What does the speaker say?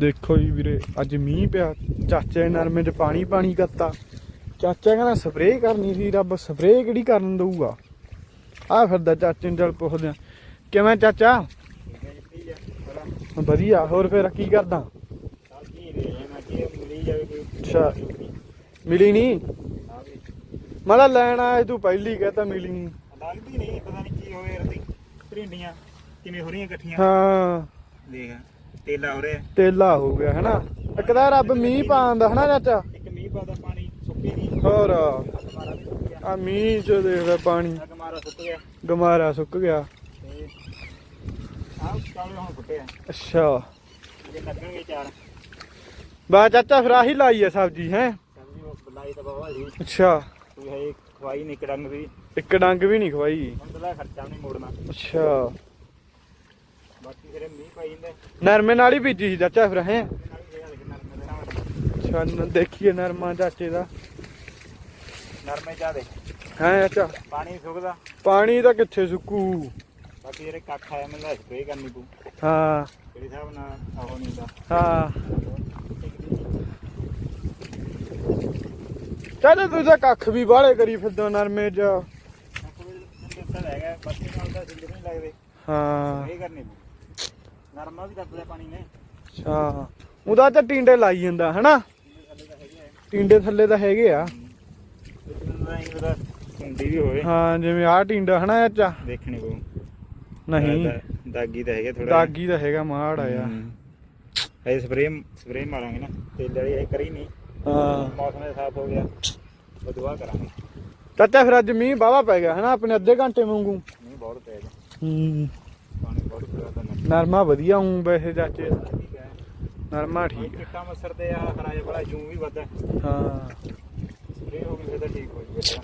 ਦੇਖੋ ਜੀ ਵੀਰੇ ਅੱਜ ਮੀਂਹ ਪਿਆ ਚਾਚੇ ਨਰਮੇ 'ਚ ਪਾਣੀ ਪਾਣੀ ਕਰਤਾ ਚਾਚਾ ਕਹਿੰਦਾ ਸਪਰੇਅ ਕਰਨੀ ਸੀ ਰੱਬ ਸਪਰੇਅ ਕਿਹੜੀ ਕਰਨ ਦਊਗਾ? ਆ ਫਿਰਦਾ ਚਾਚੇ ਨੂੰ ਚੱਲ ਪੁੱਛਦੇ ਆ ਕਿਵੇਂ ਚਾਚਾ? ਵਧੀਆ ਹੋਰ ਫਿਰ ਕੀ ਕਰਦਾ? ਅੱਛਾ ਮਿਲੀ ਨਹੀਂ ਮਲਾ ਲੈਣ ਆਇਆ ਤੂੰ ਪਹਿਲੀ ਕਹਤਾ ਮਿਲੀ ਨਹੀਂ ਲੱਗਦੀ ਨਹੀਂ ਪਤਾ ਨਹੀਂ ਕੀ ਹੋਵੇ ਰਤੀ ਭਰਿੰਡੀਆਂ ਕਿਵੇਂ ਹੋ ਰਹੀਆਂ ਇਕੱਠੀਆਂ। ਹਾਂ। ਦੇਖ। ਤੇਲਾ ਹੋ ਰਿਹਾ। ਤੇਲਾ ਹੋ ਗਿਆ ਹਨਾ? ਇੱਕ ਰੱਬ ਮੀਂਹ ਪਾਉਂਦਾ ਹਨਾ ਚਾਚਾ? ਇੱਕ ਮੀਂਹ ਪਾਦਾ ਪਾਣੀ ਸੁੱਕੀ ਨਹੀਂ ਹੋਰ? ਆ ਮੀਂਹ ਚ ਦੇਖਦਾ ਪਾਣੀ। ਗਮਾਰਾ ਸੁੱਕ ਗਿਆ। ਗਮਾਰਾ ਸੁੱਕ ਗਿਆ। ਤੇ ਆਹ ਕਾਲੇ ਹੁਣ ਫੁੱਟੇ ਆ। ਅੱਛਾ। ਜੇ ਲੱਗਣਗੇ ਚਾਰ। ਬਾ ਚਾਚਾ ਫਿਰ ਆਹੀ ਲਾਈ ਆ ਸਬਜ਼ੀ ਹੈ? ਸਬਜ਼ੀ ਉਹ ਬਲਾਈ ਤਾਂ ਬਾਵਾ ਜੀ ਅੱਛਾ। ਤੂੰ ਹੈ ਖਵਾਈ ਨਹੀਂ ਕੜੰਗ ਵੀ। ਇੱਕ ਡੰਗ ਵੀ ਨਹੀਂ ਖਵਾਈ। ਹੁਣ ਖਰਚਾ ਨਹੀਂ ਮੋੜਨਾ। ਅੱਛਾ। ਬਾਕੀ ਫਿਰ ਮੀਂਹ ਪਾਈ ਜਾਂਦੇ ਨਰਮੇ ਨਾਲ ਹੀ ਬੀਜੀ ਸੀ ਚਾਚਾ ਫਿਰ ਹੈ? ਨਾਲ ਹੀ ਦੇਖ ਨਰਮੇ ਦੇ ਨਾਲ ਅੱਛਾ ਨ- ਦੇਖੀਏ ਨਰਮਾ ਚਾਚੇ ਦਾ। ਨਰਮੇ ਚਾ ਦੇ। ਹੈ ਚਾਚਾ? ਪਾਣੀ ਸੁੱਕਦਾ? ਪਾਣੀ ਤਾਂ ਕਿੱਥੇ ਸੁੱਕੂ? ਬਾਕੀ ਜਿਹੜੇ ਕੱਖ ਆਇਆ ਮੈਨੂੰ ਸਪਰੇਅ ਕਰਨੀ ਪਊ। ਹਾਂ। ਕਿਹੜੇ ਹਿਸਾਬ ਨਾਲ ਨਹੀਂ ਹੁੰਦਾ। ਹਾਂ। ਚਾਚਾ ਤੂੰ ਤਾਂ ਕੱਖ ਵੀ ਬਾਹਲੇ ਕਰੀ ਫਿਰਦਾ ਨਰਮੇ ਚ। ਹਾਂ। ਇਹ ਕਰਨੀ ਪਊ। ਨਰਮਾ ਵੀ ਦੱਬਦਾ ਪਾਣੀ ਨੇ। ਅੱਛਾ। ਉਹਦਾ ਤਾਂ ਟਿੰਡੇ ਲਾਈ ਜਾਂਦਾ ਹਨਾ? ਟਿੰਡੇ ਥੱਲੇ ਤਾਂ ਹੈਗੇ ਆ। ਵੀ ਹੋਵੇ ਹਾਂ ਜਿਵੇਂ ਆਹ ਟਿੰਡਾ ਹਨਾ ਚਾਚਾ ਦੇਖਣੀ ਪਊ। ਨਹੀਂ। ਦਾਗੀ ਤਾਂ ਹੈਗੇ ਥੋੜਾ ਦਾਗੀ ਤਾਂ ਹੈਗਾ ਮਾੜ ਆਇਆ ਇਹ ਸਪਰੇਅ ਸਪਰੇਅ ਮਾਰਾਂਗੇ ਨਾ। ਤੇਲ ਵਾਲੀ ਇਹ ਕਰੀ ਨਹੀਂ। ਹਾਂ। ਮੌਸਮ ਦੇ ਸਾਫ਼ ਹੋ ਗਿਆ। ਉਹ ਦੁਆ ਕਰਾਂਗੇ। ਚਾਚਾ ਫਿਰ ਅੱਜ ਮੀਂਹ ਬਾਵਾ ਪੈ ਗਿਆ ਹਨਾ? ਆਪਣੇ ਅੱਧੇ ਘੰਟੇ ਵਾਂਗੂ। ਨਹੀਂ ਬਹੁਤ ਪੈ ਗਿਆ ਹੂੰ। ਨਰਮਾ ਵਧੀਆ ਹੂੰ ਵੈਸੇ ਚਾਚੇ। ਠੀਕ ਹੈ ਨਰਮਾ ਠੀਕ ਠੀਕ ਚਿੱਟਾ ਮੱਸਰ ਤੇ ਆ ਹਰਾਜ ਬੜਾ ਜੂੰ ਵੀ ਵੱਧਾ। ਹਾਂ। ਸਪਰੇਅ ਹੋ ਗਈ ਫਿਰ ਤਾਂ ਠੀਕ ਹੋ ਜੂਗਾ।